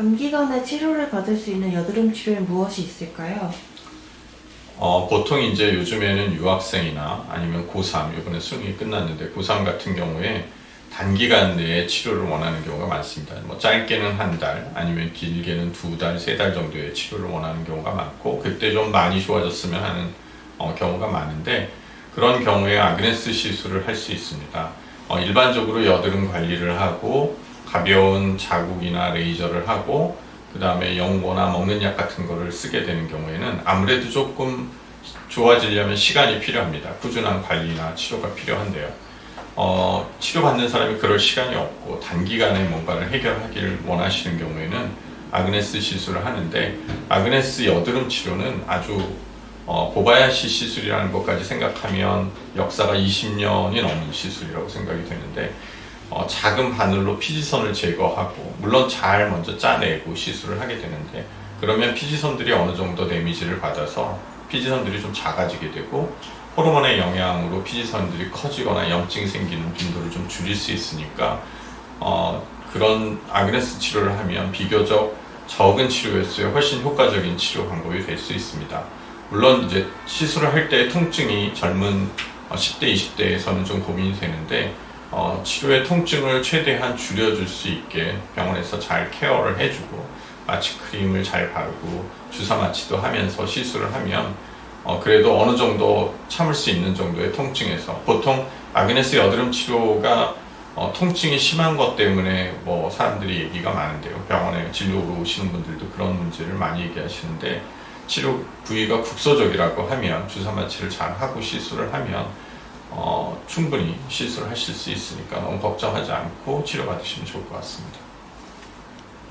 단기간에 치료를 받을 수 있는 여드름 치료에 무엇이 있을까요? 어, 보통 이제 요즘에는 유학생이나 아니면 고3, 이번에 수능이 끝났는데 고3 같은 경우에 단기간 내에 치료를 원하는 경우가 많습니다. 뭐 짧게는 한 달, 아니면 길게는 두 달, 세 달 정도의 치료를 원하는 경우가 많고 그때 좀 많이 좋아졌으면 하는 어, 경우가 많은데 그런 경우에 아그네스 시술을 할 수 있습니다. 어, 일반적으로 여드름 관리를 하고 가벼운 자국이나 레이저를 하고 그 다음에 연고나 먹는 약 같은 거를 쓰게 되는 경우에는 아무래도 조금 좋아지려면 시간이 필요합니다. 꾸준한 관리나 치료가 필요한데요. 어, 치료받는 사람이 그럴 시간이 없고 단기간에 뭔가를 해결하기를 원하시는 경우에는 아그네스 시술을 하는데 아그네스 여드름 치료는 아주 어, 고바야시 시술이라는 것까지 생각하면 역사가 20년이 넘은 시술이라고 생각이 되는데 어, 작은 바늘로 피지선을 제거하고 물론 잘 먼저 짜내고 시술을 하게 되는데 그러면 피지선들이 어느 정도 데미지를 받아서 피지선들이 좀 작아지게 되고 호르몬의 영향으로 피지선들이 커지거나 염증이 생기는 빈도를 좀 줄일 수 있으니까 어, 그런 아그네스 치료를 하면 비교적 적은 치료 횟수에 훨씬 효과적인 치료 방법이 될 수 있습니다. 물론 이제 시술을 할 때 통증이 젊은 어, 10대, 20대에서는 좀 고민이 되는데 어, 치료의 통증을 최대한 줄여줄 수 있게 병원에서 잘 케어를 해주고 마취 크림을 잘 바르고 주사 마취도 하면서 시술을 하면 어, 그래도 어느 정도 참을 수 있는 정도의 통증에서 보통 아그네스 여드름 치료가 어, 통증이 심한 것 때문에 뭐 사람들이 얘기가 많은데요. 병원에 진료로 오시는 분들도 그런 문제를 많이 얘기하시는데 치료 부위가 국소적이라고 하면 주사 마취를 잘 하고 시술을 하면 어, 충분히 시술하실 수 있으니까 너무 걱정하지 않고 치료받으시면 좋을 것 같습니다.